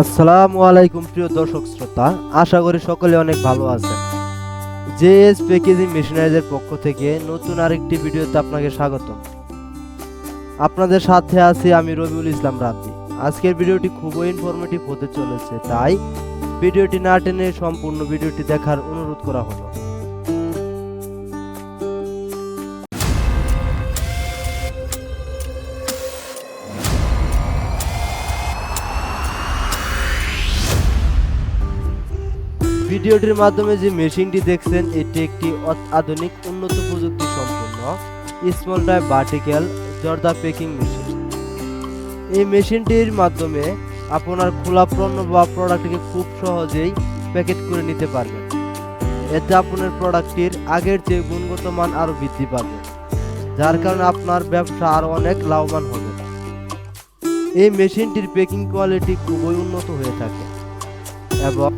আসসালামু আলাইকুম প্রিয় দর্শক শ্রোতা, আশা করি সকলে অনেক ভালো আছেন। জেএস প্যাকেজিং মেশিনারিজের পক্ষ থেকে নতুন আরেকটি ভিডিওতে আপনাকে স্বাগত আপনাদের সাথে আছি আমি রবিউল ইসলাম রাব্বি। আজকের ভিডিওটি খুবই ইনফরমেটিভ হতে চলেছে, তাই ভিডিওটি না টেনে সম্পূর্ণ ভিডিওটি দেখার অনুরোধ করা হলো। ভিডিওটির মাধ্যমে যে মেশিনটি দেখছেন, এটি একটি আধুনিক, উন্নত প্রযুক্তি সম্পন্ন স্মল টাইপ ভার্টিক্যাল জর্দা প্যাকিং মেশিন এই মেশিনটির মাধ্যমে আপনার খোলা পণ্য বা প্রোডাক্টকে খুব সহজেই প্যাকেট করে নিতে পারবেন। এতে আপনার প্রোডাক্টটির আগের চেয়ে গুণগত মান আরও বৃদ্ধি পাবে, যার কারণে আপনার ব্যবসা আরও অনেক লাভবান হবে। এই মেশিনটির প্যাকিং কোয়ালিটি খুবই উন্নত হয়ে থাকে এবং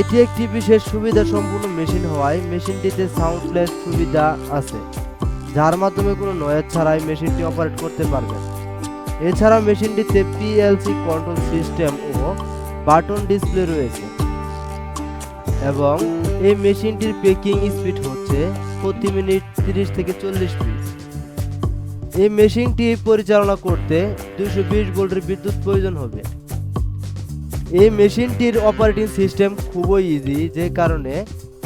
এটি একটি বিশেষ সুবিধা সম্পূর্ণ মেশিন হওয়ায় মেশিনটিতে সাউন্ডলেস সুবিধা আছে, যার মাধ্যমে কোনো নয়েজ ছাড়াই মেশিনটি অপারেট করতে পারবেন এছাড়া মেশিনটিতে পিএলসি কন্ট্রোল সিস্টেম ও বাটন ডিসপ্লে রয়েছে এবং এই মেশিনটির পেকিং স্পিড হচ্ছে প্রতি মিনিট তিরিশ থেকে চল্লিশ পিস এই মেশিনটি পরিচালনা করতে দুশো বিশ ভোল্টের বিদ্যুৎ প্রয়োজন হবে। এই মেশিনটির অপারেটিং সিস্টেম খুবই ইজি যে কারণে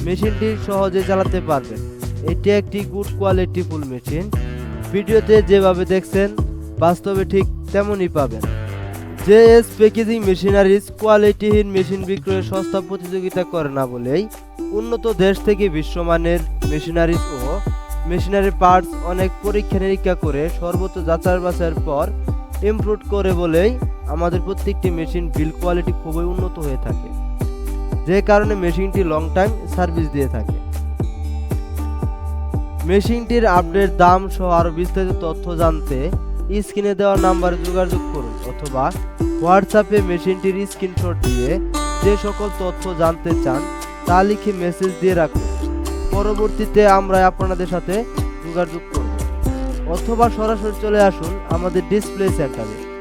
মেশিনটি সহজে চালাতে পারবেন। এটি একটি গুড কোয়ালিটি ফুল মেশিন ভিডিওতে যেভাবে দেখছেন, বাস্তবে ঠিক তেমনই পাবেন। জেএস প্যাকেজিং মেশিনারিজ কোয়ালিটিহীন মেশিন বিক্রয়ে সস্তা প্রতিযোগিতা করে না বলেই উন্নত দেশ থেকে বিশ্বমানের মেশিনারিজ ও মেশিনারি পার্টস অনেক পরীক্ষা নিরীক্ষা করে সর্বোচ্চ যাচাই বাছাইয়ের পর ইমপ্রুভ করে বলেই আমাদের প্রত্যেকটি মেশিন বিল কোয়ালিটি খুবই উন্নত হয়ে থাকে। যে কারণে মেশিনটি লং টাইম সার্ভিস দিয়ে থাকে। মেশিনটির আপডেট দাম সহ আরও বিস্তারিত তথ্য জানতে স্ক্রিনে দেওয়া নাম্বারে যোগাযোগ করুন অথবা হোয়াটসঅ্যাপে মেশিনটির স্ক্রিনশট দিয়ে যে সকল তথ্য জানতে চান তা লিখে মেসেজ দিয়ে রাখুন। পরবর্তীতে আমরা আপনাদের সাথে যোগাযোগ করব। অথবা সরাসরি চলে আসুন আমাদের ডিসপ্লে সেন্টারে